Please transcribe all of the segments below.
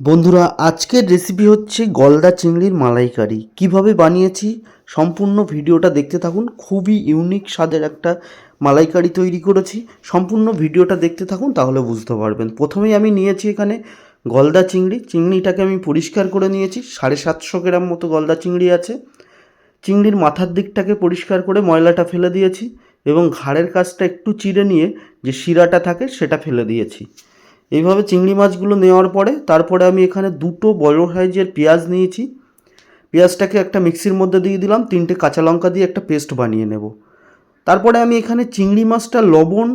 বন্ধুরা, আজকের রেসিপি হচ্ছে গলদা চিংড়ির মালাইকারি। কীভাবে বানিয়েছি সম্পূর্ণ ভিডিওটা দেখতে থাকুন। খুবই ইউনিক স্বাদের একটা মালাইকারি তৈরি করেছি। সম্পূর্ণ ভিডিওটা দেখতে থাকুন, তাহলে বুঝতে পারবেন। প্রথমেই আমি নিয়েছি এখানে গলদা চিংড়ি। চিংড়িটাকে আমি পরিষ্কার করে নিয়েছি। সাড়ে সাতশো গ্রাম মতো গলদা চিংড়ি আছে। চিংড়ির মাথার দিকটাকে পরিষ্কার করে ময়লাটা ফেলে দিয়েছি এবং ঘাড়ের কাছটা একটু চিড়ে নিয়ে যে শিরাটা থাকে সেটা ফেলে দিয়েছি। এইভাবে চিংড়ি মাছগুলো নেওয়ার পরে তারপরে আমি এখানে দুটো বড় সাইজের পেঁয়াজ নিয়েছি। পেঁয়াজটাকে একটা মিক্সির মধ্যে দিয়ে দিলাম, তিনটে কাঁচা লঙ্কা দিয়ে একটা পেস্ট বানিয়ে নেব। তারপরে আমি এখানে চিংড়ি মাছটা লবণ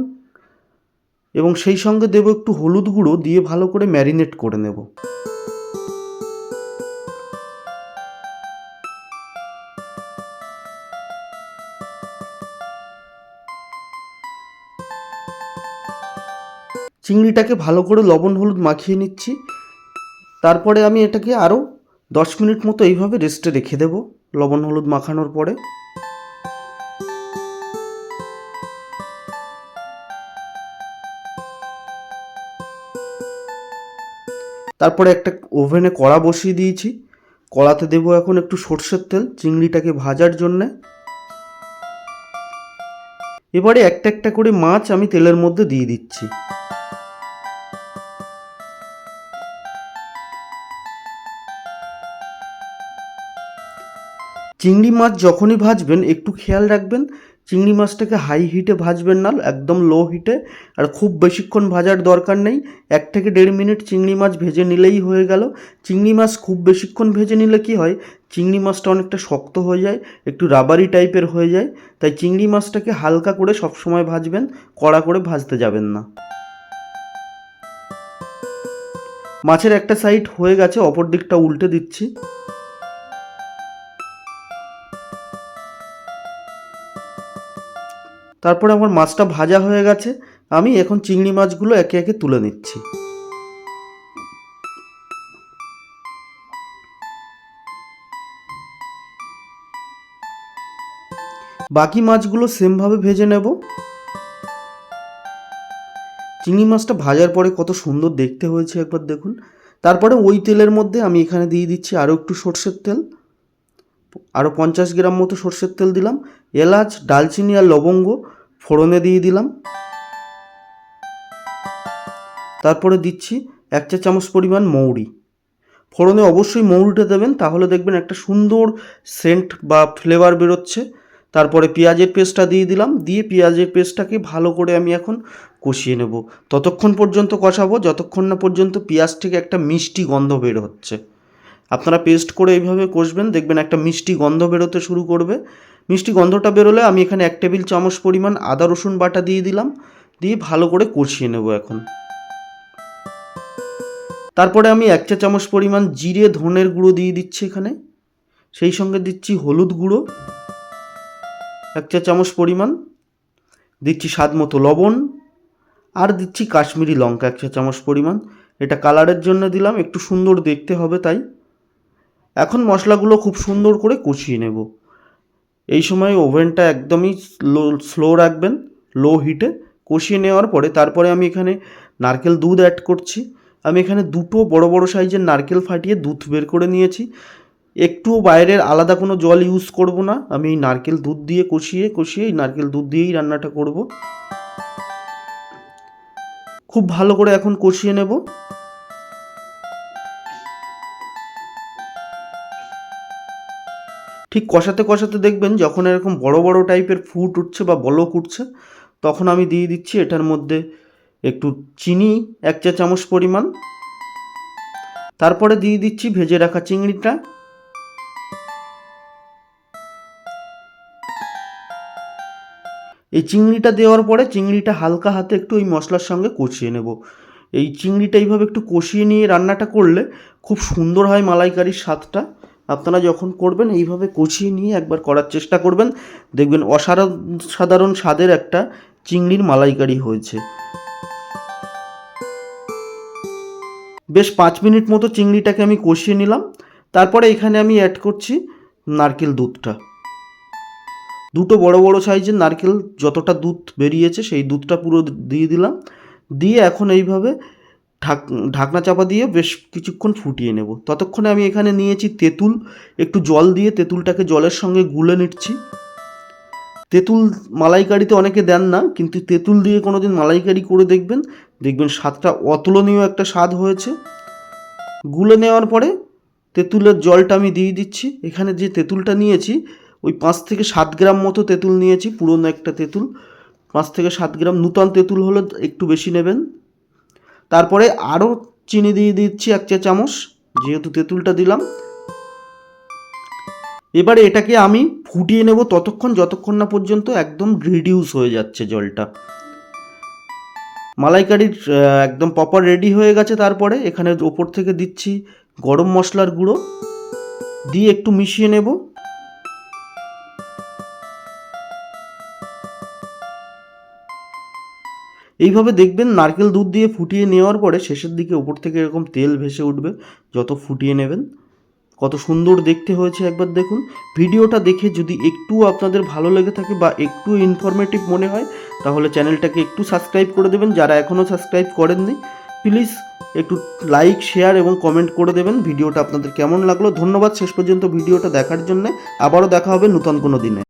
এবং সেই সঙ্গে দেবো একটু হলুদ গুঁড়ো দিয়ে ভালো করে ম্যারিনেট করে নেব। চিংড়িটাকে ভালো করে লবণ হলুদ মাখিয়ে নিচ্ছি। তারপরে আমি এটাকে আরও দশ মিনিট মতো এইভাবে রেস্টে রেখে দেব লবণ হলুদ মাখানোর পরে। তারপরে একটা ওভেনে কড়া বসিয়ে দিয়েছি। কড়াতে দেবো এখন একটু সর্ষের তেল চিংড়িটাকে ভাজার জন্যে। এবারে একটা একটা করে মাছ আমি তেলের মধ্যে দিয়ে দিচ্ছি। চিংড়ি মাছ যখনই ভাজবেন, একটু খেয়াল রাখবেন, চিংড়ি মাছটাকে হাই হিটে ভাজবেন না, একদম লো হিটে আর খুব বেশিক্ষণ ভাজার দরকার নেই, এক থেকে দেড় মিনিট চিংড়ি মাছ ভেজে নিলেই হয়ে গেল। চিংড়ি মাছ খুব বেশিক্ষণ ভেজে নিলে কি হয়, চিংড়ি মাছটা অনেকটা শক্ত হয়ে যায়, একটু রাবারি টাইপের হয়ে যায়। তাই চিংড়ি মাছটাকে হালকা করে সবসময় ভাজবেন, কড়া করে ভাজতে যাবেন না। মাছের একটা সাইড হয়ে গেছে, অপর দিকটা উল্টে দিচ্ছি। তারপরে আমার মাছটা ভাজা হয়ে গেছে, আমি এখন চিংড়ি মাছগুলো একে একে তুলে নিচ্ছি। বাকি মাছগুলো সেমভাবে ভেজে নেব। চিংড়ি মাছটা ভাজার পরে কত সুন্দর দেখতে হয়েছে একবার দেখুন। তারপরে ওই তেলের মধ্যে আমি এখানে দিয়ে দিচ্ছি আরও একটু সর্ষের তেল। আরও পঞ্চাশ গ্রাম মতো সর্ষের তেল দিলাম। এলাচ, ডালচিনি আর লবঙ্গ ফোড়নে দিয়ে দিলাম। তারপরে দিচ্ছি এক চা চামচ পরিমাণ মৌরি। ফোড়নে অবশ্যই মৌরিটা দেবেন, তাহলে দেখবেন একটা সুন্দর সেন্ট বা ফ্লেভার বেরোচ্ছে। তারপরে পেঁয়াজের পেস্টটা দিয়ে দিলাম, দিয়ে পেঁয়াজের পেস্টটাকে ভালো করে আমি এখন কষিয়ে নেব। ততক্ষণ পর্যন্ত কষাবো, যতক্ষণ না পর্যন্ত পেঁয়াজ থেকে একটা মিষ্টি গন্ধ বের হচ্ছে। আপনারা পেস্ট করে এইভাবে কষবেন, দেখবেন একটা মিষ্টি গন্ধ বেরোতে শুরু করবে। মিষ্টি গন্ধটা বেরোলে আমি এখানে এক টেবিল চামচ পরিমাণ আদা, রসুন বাটা দিয়ে দিলাম। দিয়ে ভালো করে কষিয়ে নেব এখন। তারপরে আমি এক চা চামচ পরিমাণ জিরে, ধনের গুঁড়ো দিয়ে দিচ্ছি এখানে। সেই সঙ্গে দিচ্ছি হলুদ গুঁড়ো। এক চা চামচ পরিমাণ। দিচ্ছি স্বাদ মতো লবণ। আর দিচ্ছি কাশ্মীরি লঙ্কা এক চা চামচ পরিমাণ। এটা কালারের জন্য দিলাম, একটু সুন্দর দেখতে হবে তাই। এখন মশলাগুলো খুব সুন্দর করে কষিয়ে নেব। এই সময় ওভেনটা একদমই লো স্লো রাখবেন লো হিটে কষিয়ে নেওয়ার পরে তারপরে আমি এখানে নারকেল দুধ অ্যাড করছি। আমি এখানে দুটো বড় বড় সাইজের নারকেল ফাটিয়ে দুধ বের করে নিয়েছি। একটুও বাইরের আলাদা কোনো জল ইউজ করব না। আমি এই নারকেল দুধ দিয়ে কষিয়ে কষিয়ে এই নারকেল দুধ দিয়েই রান্নাটা করব। খুব ভালো করে এখন কষিয়ে নেব। ঠিক কষাতে কষাতে দেখবেন যখন এরকম বড় বড় টাইপের ফুট উঠছে বা বলক উঠছে, তখন আমি দিয়ে দিচ্ছি এটার মধ্যে একটু চিনি, এক চা চামচ পরিমাণ। তারপরে দিয়ে দিচ্ছি ভেজে রাখা চিংড়িটা। এই চিংড়িটা দেওয়ার পরে চিংড়িটা হালকা হাতে একটু ওই মশলার সঙ্গে কষিয়ে নেব। এই চিংড়িটা এইভাবে একটু কষিয়ে নিয়ে রান্নাটা করলে খুব সুন্দর হয় মালাইকারির স্বাদটা। আপনারা যখন করবেন, এইভাবে কষিয়ে নিয়ে একবার করার চেষ্টা করবেন। দেখবেন অসাধারণ, সাধারণ স্বাদের একটা চিংড়ির মালাইকারি হয়েছে। বেশ পাঁচ মিনিট মতো চিংড়িটাকে আমি কষিয়ে নিলাম। তারপরে এখানে আমি অ্যাড করছি নারকেল দুধটা। দুটো বড় বড় সাইজের নারকেল যতটা দুধ বেরিয়েছে, সেই দুধটা পুরো দিয়ে দিলাম। দিয়ে এখন এইভাবে ঢাক, ঢাকনা চাপা দিয়ে বেশ কিছুক্ষণ ফুটিয়ে নেব। ততক্ষণে আমি এখানে নিয়েছি তেঁতুল। একটু জল দিয়ে তেঁতুলটাকে জলের সঙ্গে গুলে নিচ্ছি। তেঁতুল মালাইকারিতে অনেকে দেন না, কিন্তু তেঁতুল দিয়ে কোনো দিন মালাইকারি করে দেখবেন। দেখবেন স্বাদটা অতুলনীয় একটা স্বাদ হয়েছে। গুলে নেওয়ার পরে তেঁতুলের জলটা আমি দিয়ে দিচ্ছি। এখানে যে তেঁতুলটা নিয়েছি, ওই পাঁচ থেকে সাত গ্রাম মতো তেঁতুল নিয়েছি, পুরনো একটা তেঁতুল। পাঁচ থেকে সাত গ্রাম নূতন তেঁতুল হলে একটু বেশি নেবেন। তারপরে আরও চিনি দিয়ে দিচ্ছি এক চা চামচ, যেহেতু তেঁতুলটা দিলাম। এবারে এটাকে আমি ফুটিয়ে নেব ততক্ষণ, যতক্ষণ না পর্যন্ত একদম রিডিউস হয়ে যাচ্ছে জলটা। মালাইকারির একদম প্রপার রেডি হয়ে গেছে তারপরে এখানে ওপর থেকে দিচ্ছি গরম মশলার গুঁড়ো। দিয়ে একটু মিশিয়ে নেব। এইভাবে দেখবেন নারকেল দুধ দিয়ে ফুটিয়ে নেওয়ার পরে শেষের দিকে ওপর থেকে এরকম তেল ভেসে উঠবে, যত ফুটিয়ে নেবেন। কত সুন্দর দেখতে হয়েছে একবার দেখুন। ভিডিওটা দেখে যদি একটু আপনাদের ভালো লেগে থাকে বা একটু ইনফরমেটিভ মনে হয়, তাহলে চ্যানেলটাকে একটু সাবস্ক্রাইব করে দেবেন। যারা এখনও সাবস্ক্রাইব করেননি প্লিজ একটু লাইক শেয়ার এবং কমেন্ট করে দেবেন। ভিডিওটা আপনাদের কেমন লাগল? ধন্যবাদ। শেষ পর্যন্ত ভিডিওটা দেখার জন্য। আবারও দেখা হবে নতুন কোনো দিনে।